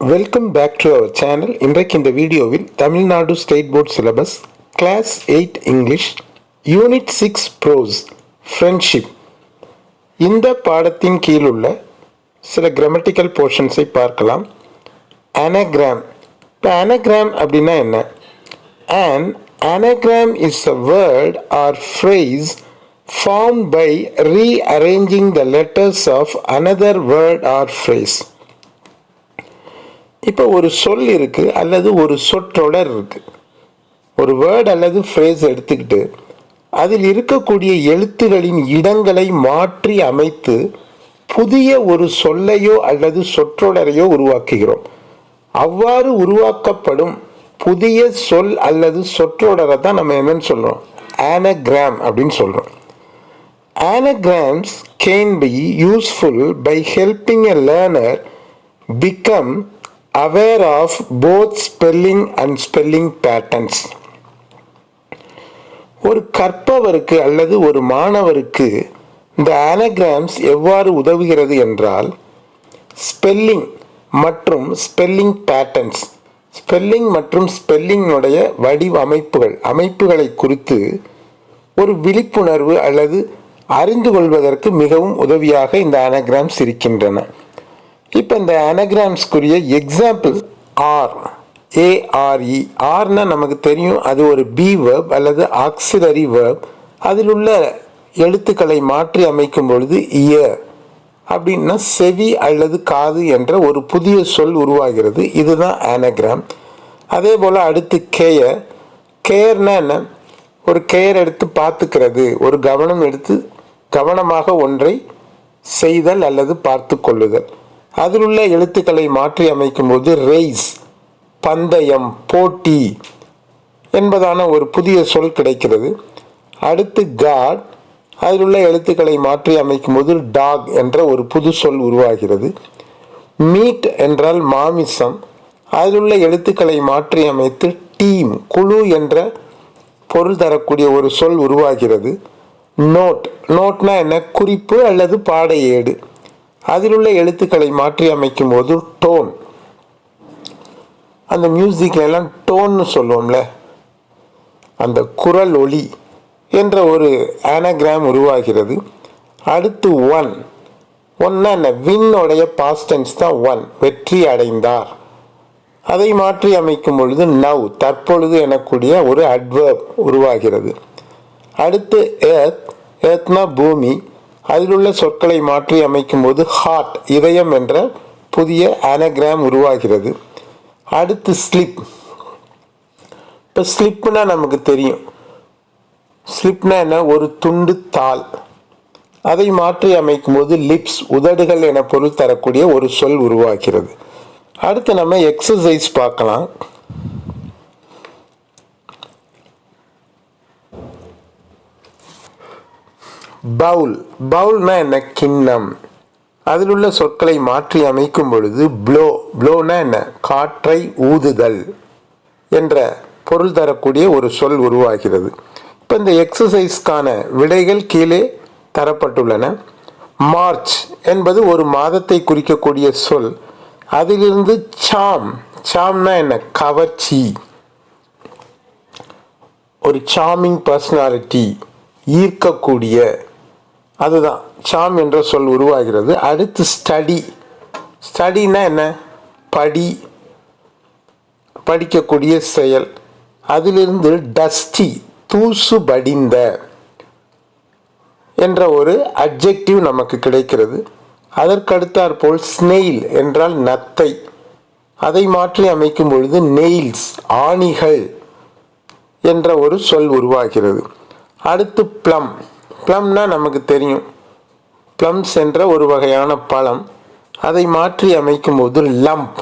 Welcome back to our channel இன்றைக்கு இந்த வீடியோவில் Tamil Nadu state board syllabus class eight English unit six prose friendship இந்த பாடத்தின் கீழ் உள்ள சில கிராமட்டிக்கல் போர்ஷன்ஸை பார்க்கலாம். Anagram. இப்போ anagram அப்படின்னா என்ன? An anagram is a word or phrase form by rearranging the letters of another word or phrase இப்போ ஒரு சொல் இருக்குது அல்லது ஒரு சொற்றொடர் இருக்குது ஒரு வேர்ட் அல்லது ஃப்ரேஸ் எடுத்துக்கிட்டு அதில் இருக்கக்கூடிய எழுத்துகளின் இடங்களை மாற்றி அமைத்து புதிய ஒரு சொல்லையோ அல்லது சொற்றொடரையோ உருவாக்குகிறோம். அவ்வாறு உருவாக்கப்படும் புதிய சொல் அல்லது சொற்றொடரை தான் நம்ம என்னன்னு சொல்கிறோம் ஆனகிராம் அப்படின்னு சொல்கிறோம் anagrams can be useful by helping a learner become aware of both spelling and spelling patterns. ஒரு கற்பவருக்கு அல்லது ஒரு மாணவருக்கு இந்த anagrams எவ்வாறு உதவுகிறது என்றால் ஸ்பெல்லிங் மற்றும் ஸ்பெல்லிங் பேட்டர்ன்ஸ் ஸ்பெல்லிங் மற்றும் ஸ்பெல்லிங்னுடைய வடிவமைப்புகள் அமைப்புகளை குறித்து ஒரு விழிப்புணர்வு அல்லது அறிந்து கொள்வதற்கு மிகவும் உதவியாக இந்த anagrams இருக்கின்றன. இப்போ இந்த அனகிராம்ஸ்க்குரிய example are A R E ஆர்னா நமக்கு தெரியும். அது ஒரு பி வேர்ப் அல்லது ஆக்சிலரி வேர்ப் அதில் உள்ள எழுத்துக்களை மாற்றி அமைக்கும் பொழுது இயர் அப்படின்னா செவி அல்லது காது என்ற ஒரு புதிய சொல் உருவாகிறது. இதுதான் anagram. அதே போல் அடுத்து கேயர் கேர்னா என்ன? ஒரு கேயர் எடுத்து பார்த்துக்கிறது. ஒரு கவனம் எடுத்து கவனமாக ஒன்றை செய்தல் அல்லது பார்த்து கொள்ளுதல். அதில் உள்ள எழுத்துக்களை மாற்றி அமைக்கும்போது ரெய்ஸ் பந்தயம் போட்டி என்பதான ஒரு புதிய சொல் கிடைக்கிறது. அடுத்து காட் அதில் உள்ள எழுத்துக்களை மாற்றி அமைக்கும்போது டாக் என்ற ஒரு புது சொல் உருவாகிறது. மீட் என்றால் மாமிசம் அதில் உள்ள எழுத்துக்களை மாற்றி அமைத்து டீம் குழு என்ற பொருள் தரக்கூடிய ஒரு சொல் உருவாகிறது. நோட் நோட்னா என்ன? குறிப்பு அல்லது பாட அதிலுள்ள அதில் உள்ள எழுத்துக்களை மாற்றி அமைக்கும் போது டோன் அந்த மியூசிக்ல எல்லாம் டோன்னு சொல்லுவோம்ல. அந்த குரல் ஒளி என்ற ஒரு ஆனகிராம் உருவாகிறது. அடுத்து ஒன் ஒன்னா என்ன? வின்னுடைய பாஸ்டன்ஸ் தான் ஒன் வெற்றி அடைந்தார். அதை மாற்றி அமைக்கும் பொழுது நவ் தற்பொழுது எனக்கூடிய ஒரு அட்வர்ப் உருவாகிறது. அடுத்து ஏர்த் ஏர்த்னா பூமி. அதில் உள்ள சொற்களை மாற்றி அமைக்கும் போது ஹார்ட் இதயம் என்ற புதிய அனகிராம் உருவாகிறது. அடுத்து ஸ்லிப் இப்போ ஸ்லிப்னா நமக்கு தெரியும். ஸ்லிப்னா என்ன? ஒரு துண்டு தாள். அதை மாற்றி அமைக்கும் போது லிப்ஸ் உதடுகள் என பொருள் தரக்கூடிய ஒரு சொல் உருவாகிறது. அடுத்து நம்ம எக்ஸசைஸ் பார்க்கலாம். பவுல் பவுல்னா என்ன கிண்ணம். அதில் உள்ள சொற்களை மாற்றி அமைக்கும் பொழுது ப்ளோ ப்ளோனா என்ன காற்றை ஊதுதல் என்ற பொருள் தரக்கூடிய ஒரு சொல் உருவாகிறது. இப்போ இந்த எக்ஸசைஸ்க்கான விடைகள் கீழே தரப்பட்டுள்ளன. மார்ச் என்பது ஒரு மாதத்தை குறிக்கக்கூடிய சொல். அதிலிருந்து சாம் சாம்னா என்ன கவர்ச்சி. ஒரு சாமிங் பர்சனாலிட்டி ஈர்க்கக்கூடிய அதுதான். சாம் என்ற சொல் உருவாகிறது. அடுத்து ஸ்டடி. ஸ்டடினா என்ன? படி. படிக்கக்கூடிய செயல். அதிலிருந்து டஸ்டி தூசு படிந்த என்ற ஒரு அப்ஜெக்டிவ் நமக்கு கிடைக்கிறது. அதற்கடுத்தாற் போல் ஸ்னெயில் என்றால் நத்தை. அதை மாற்றி அமைக்கும் பொழுது நெயில்ஸ் ஆணிகள் என்ற ஒரு சொல் உருவாகிறது. அடுத்து ப்ளம். ப்ளம்னா நமக்கு தெரியும். ப்ளம்ஸ் என்ற ஒரு வகையான பழம். அதை மாற்றி அமைக்கும்போது லம்ப்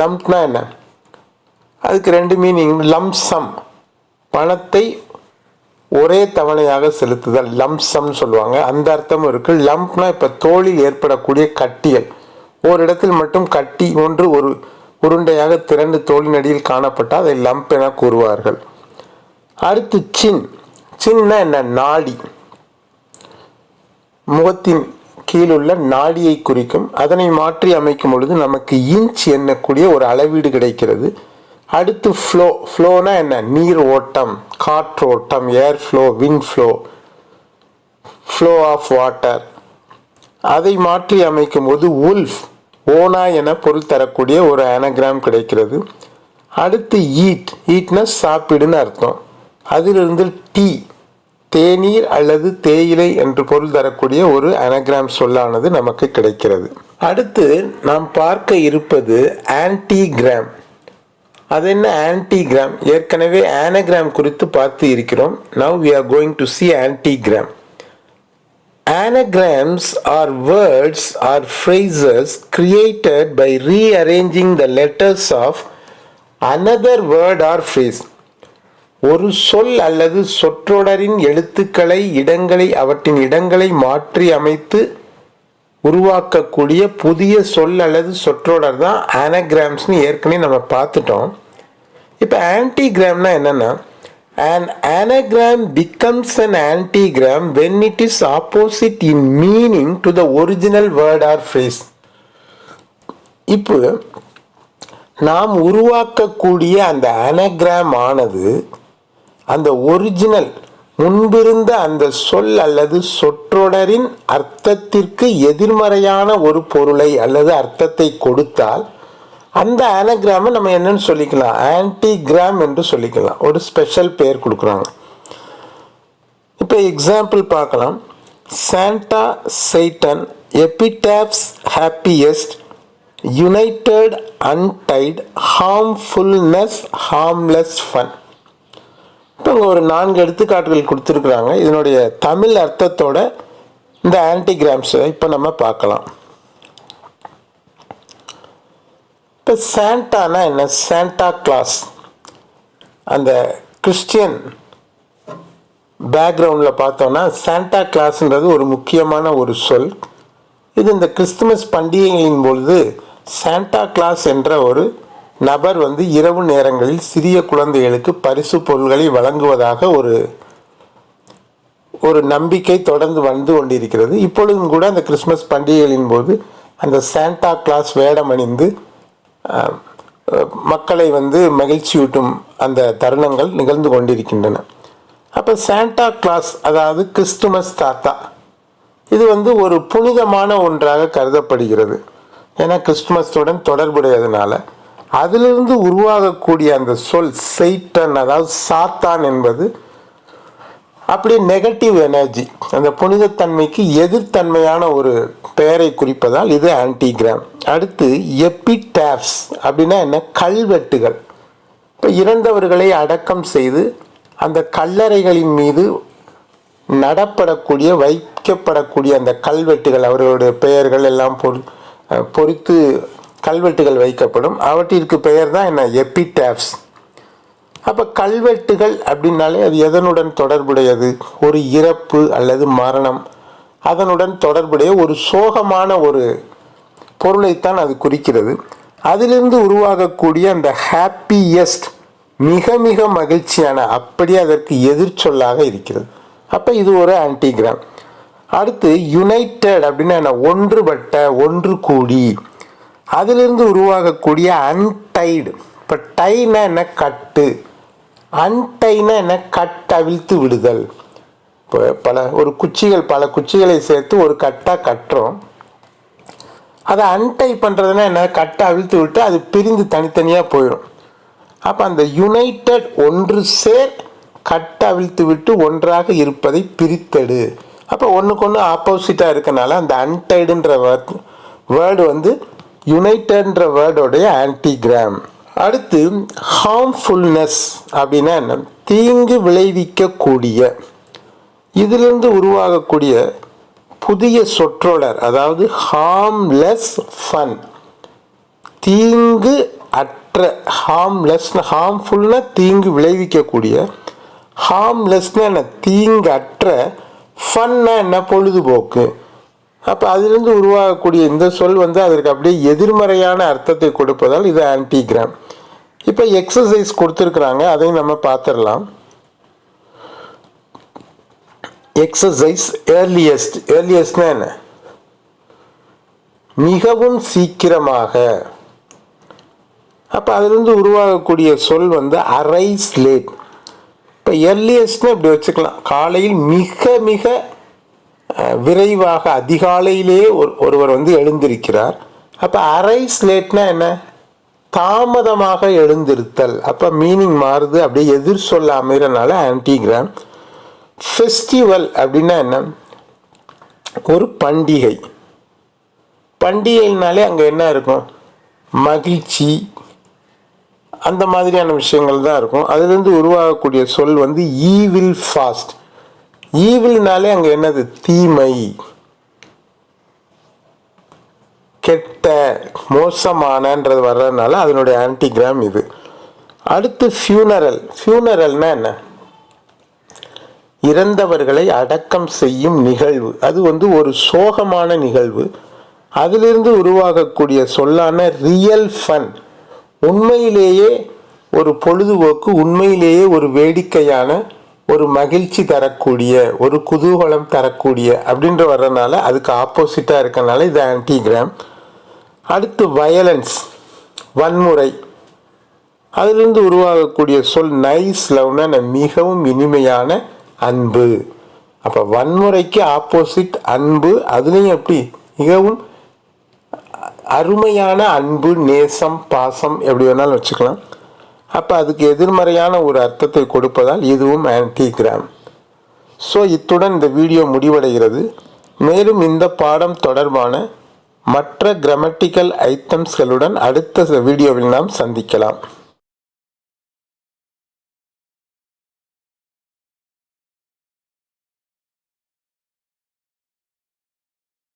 லம்ப்னா என்ன? அதுக்கு ரெண்டு மீனிங் லம்சம் பணத்தை ஒரே தவணையாக செலுத்துதல். லம்சம் சொல்லுவாங்க. அந்த அர்த்தமும் இருக்குது லம்ப்னா இப்போ தோளில் ஏற்படக்கூடிய கட்டியல். ஒரு இடத்தில் மட்டும் கட்டி ஒன்று ஒரு உருண்டையாக திரண்டு தோளின் அடியில் காணப்பட்டால் அதை லம்ப் என கூறுவார்கள். அடுத்து சின் சின்ன என்ன? நாடி. முகத்தின் கீழுள்ள நாடியை குறிக்கும் அதனை மாற்றி அமைக்கும் பொழுது நமக்கு இன்ச் எண்ணக்கூடிய ஒரு அளவீடு கிடைக்கிறது. அடுத்து ஃப்ளோ ஃப்ளோனா என்ன? நீர் ஓட்டம் காற்றோட்டம் air flow wind flow flow of water அதை மாற்றி அமைக்கும் போது உல்ஃப் ஓனா என பொருள் தரக்கூடிய ஒரு அனகிராம் கிடைக்கிறது. அடுத்து ஈட் ஈட்னா சாப்பிடுன்னு அர்த்தம். அதிலிருந்து டீ தேநீர் அல்லது தேயிலை என்று பொருள் தரக்கூடிய ஒரு அனகிராம் சொல்லானது நமக்கு கிடைக்கிறது. அடுத்து நாம் பார்க்க இருப்பது ஆன்டிகிராம் அது என்ன ஆன்டிகிராம் ஏற்கனவே ஆனகிராம் குறித்து பார்த்து இருக்கிறோம். Now we are going to see antigram Anagrams are words or phrases created by rearranging the letters of another word or phrase. ஒரு சொல் அல்லது சொற்றொடரின் எழுத்துக்களை இடங்களை அவற்றின் இடங்களை மாற்றி அமைத்து உருவாக்கக்கூடிய புதிய சொல் அல்லது சொற்றொடர் தான் ஆனகிராம்ஸ்னு ஏற்கனவே நம்ம பார்த்துட்டோம். இப்போ ஆன்டிகிராம்னா என்னென்னா and anagram becomes an antigram when it is opposite in meaning to the original word or phrase இப்போ நாம் உருவாக்கக்கூடிய அந்த அனகிராம் ஆனது அந்த ஒரிஜினல் முன்பிருந்த அந்த சொல் அல்லது சொற்றொடரின் அர்த்தத்திற்கு எதிர்மறையான ஒரு பொருளை அல்லது அர்த்தத்தை கொடுத்தால் அந்த ஆனகிராமை நம்ம என்னன்னு சொல்லிக்கலாம். ஆன்டிகிராம் என்று சொல்லிக்கலாம். ஒரு ஸ்பெஷல் பெயர் கொடுக்குறாங்க. இப்போ எக்ஸாம்பிள் பார்க்கலாம். Santa Satan epitaphs happiest united untied harmfulness harmless fun இப்போ இங்கே ஒரு நான்கு எடுத்துக்காட்டுகள் கொடுத்துருக்குறாங்க. இதனுடைய தமிழ் அர்த்தத்தோட இந்த ஆன்டிகிராம்ஸை இப்போ நம்ம பார்க்கலாம். இப்போ சாண்டானா என்ன? Santa Claus. அந்த கிறிஸ்டியன் பேக்ரவுண்டில் பார்த்தோன்னா சாண்டா கிளாஸ்ன்றது ஒரு முக்கியமான ஒரு சொல். இது இந்த கிறிஸ்துமஸ் பண்டிகைகளின் பொழுது சாண்டா கிளாஸ் என்ற ஒரு நபர் வந்து இரவு நேரங்களில் சிறிய குழந்தைகளுக்கு பரிசு பொருள்களை வழங்குவதாக ஒரு ஒரு நம்பிக்கை தொடர்ந்து வந்து கொண்டிருக்கிறது. இப்பொழுதும் கூட அந்த கிறிஸ்மஸ் பண்டிகைகளின் போது அந்த சாண்டா கிளாஸ் வேடம் அணிந்து மக்களை வந்து மகிழ்ச்சியூட்டும் அந்த தருணங்கள் நிகழ்ந்து கொண்டிருக்கின்றன. அப்போ சாண்டா கிளாஸ் அதாவது கிறிஸ்துமஸ் தாத்தா இது வந்து ஒரு புனிதமான ஒன்றாக கருதப்படுகிறது. ஏன்னா கிறிஸ்துமஸுடன் தொடர்புடையதுனால அதிலிருந்து உருவாகக்கூடிய அந்த சொல் செய்டன் அதாவது சாத்தான் என்பது அப்படியே நெகட்டிவ் எனர்ஜி அந்த புனிதத்தன்மைக்கு எதிர்த்தன்மையான ஒரு பெயரை குறிப்பதால் இது ஆன்டிகிராம் அடுத்து எபிடாப்ஸ் அப்படின்னா என்ன? கல்வெட்டுகள். இப்போ இறந்தவர்களை அடக்கம் செய்து அந்த கல்லறைகளின் மீது நடப்படக்கூடிய வைக்கப்படக்கூடிய அந்த கல்வெட்டுகள் அவர்களுடைய பெயர்கள் எல்லாம் பொறி பொறித்து கல்வெட்டுகள் வைக்கப்படும். அவற்றிற்கு பெயர் தான் என்ன? எபிடாப்ஸ் அப்போ கல்வெட்டுகள் அப்படின்னாலே அது எதனுடன் தொடர்புடையது? ஒரு இறப்பு அல்லது மரணம். அதனுடன் தொடர்புடைய ஒரு சோகமான ஒரு பொருளைத்தான் அது குறிக்கிறது. அதிலிருந்து உருவாகக்கூடிய அந்த ஹாப்பியஸ்ட் மிக மிக மகிழ்ச்சியான அப்படியே அதற்கு எதிர்ச்சொல்லாக இருக்கிறது. அப்போ இது ஒரு ஆன்டிகிராம் அடுத்து யுனைடெட் அப்படின்னா என்ன? ஒன்றுபட்ட ஒன்று கூடி. அதிலிருந்து உருவாகக்கூடிய அன்டைடு இப்போ டைனா என்ன? கட்டு. அன்டைனா என்ன? கட் அவிழ்த்து விடுதல். இப்போ பல ஒரு குச்சிகள் பல குச்சிகளை சேர்த்து ஒரு கட்டாக கட்டுறோம். அதை அன்டை பண்ணுறதுனா என்ன? கட்டை அவிழ்த்து விட்டு அது பிரிந்து தனித்தனியாக போயிடும். அப்போ அந்த யுனைடெட் ஒன்று சேர் கட்டை அவிழ்த்து விட்டு ஒன்றாக இருப்பதை பிரித்தெடு. அப்போ ஒன்றுக்கு ஒன்று ஆப்போசிட்டாக இருக்கனால அந்த அன்டைடுன்ற வேர்டு வந்து யுனைடெட்ன்ற வேர்டோடைய ஆன்டிகிராம் அடுத்து ஹார்ம்ஃபுல்னஸ் அப்படின்னா என்ன? தீங்கு விளைவிக்கக்கூடிய. இதிலிருந்து உருவாகக்கூடிய புதிய சொற்றொடர் அதாவது ஹார்ம்லெஸ் ஃபன் தீங்கு அற்ற ஹார்ம்லெஸ் ஹார்ம்ஃபுல்னா தீங்கு விளைவிக்கக்கூடிய. ஹார்ம்லெஸ்னா என்ன? தீங்கு அற்ற ஃபன்னா என்ன? பொழுதுபோக்கு. அப்போ அதிலிருந்து உருவாகக்கூடிய இந்த சொல் வந்து அதற்கு அப்படியே எதிர்மறையான அர்த்தத்தை கொடுப்பதால் இது ஆன்டிகிராம். இப்போ எக்ஸசைஸ் கொடுத்துருக்குறாங்க அதையும் நம்ம பார்த்துடலாம். எக்ஸசைஸ் ஏர்லியஸ்ட் ஏர்லியஸ்ட்னா என்ன? மிகவும் சீக்கிரமாக. அப்போ அதிலிருந்து உருவாகக்கூடிய சொல் வந்து அரை ஸ்லேட். இப்போ ஏர்லியஸ்ட்னு இப்படி வச்சுக்கலாம். காலையில் மிக மிக விரைவாக அதிகாலையிலேயே ஒரு ஒருவர் வந்து எழுந்திருக்கிறார். அப்போ அரைஸ் லேட்னா என்ன? தாமதமாக எழுந்திருத்தல். அப்போ மீனிங் மாறுது. அப்படியே எதிர் சொல்ல அமைகிறனால ஆன்டிகிராம் ஃபெஸ்டிவல் அப்படின்னா என்ன? ஒரு பண்டிகை. பண்டிகைனாலே அங்கே என்ன இருக்கும்? மகிழ்ச்சி. அந்த மாதிரியான விஷயங்கள் தான் இருக்கும். அதுலேருந்து உருவாகக்கூடிய சொல் வந்து ஈவில் ஃபாஸ்ட் ஈவில்னாலே அங்கே என்னது? தீமை. கெட்ட மோசமானன்றது வர்றதுனால அதனுடைய ஆன்டிகிராம் இது. அடுத்து ஃபியூனரல் ஃபியூனரல்னா என்ன? இறந்தவர்களை அடக்கம் செய்யும் நிகழ்வு. அது வந்து ஒரு சோகமான நிகழ்வு. அதிலிருந்து உருவாகக்கூடிய சொல்லான ரியல் ஃபன் உண்மையிலேயே ஒரு பொழுதுபோக்கு உண்மையிலேயே ஒரு வேடிக்கையான ஒரு மகிழ்ச்சி தரக்கூடிய ஒரு குதூகலம் தரக்கூடிய அப்படின்ற வர்றதுனால அதுக்கு ஆப்போசிட்டாக இருக்கனால இது ஆன்டிகிராம் அடுத்து வயலன்ஸ் வன்முறை. அதிலிருந்து உருவாகக்கூடிய சொல் நைஸ் லவ்னா மிகவும் இனிமையான அன்பு. அப்போ வன்முறைக்கு ஆப்போசிட் அன்பு அதுலேயும் எப்படி? மிகவும் அருமையான அன்பு நேசம் பாசம் எப்படி வேணாலும் வச்சுக்கலாம். அப்போ அதுக்கு எதிர்மறையான ஒரு அர்த்தத்தை கொடுப்பதால் இதுவும் ஆன்டிகிராம் ஸோ இத்துடன் இந்த வீடியோ முடிவடைகிறது. மேலும் இந்த பாடம் தொடர்பான மற்ற கிராமட்டிக்கல் ஐட்டம்ஸ்களுடன் அடுத்த வீடியோவில் நாம் சந்திக்கலாம்.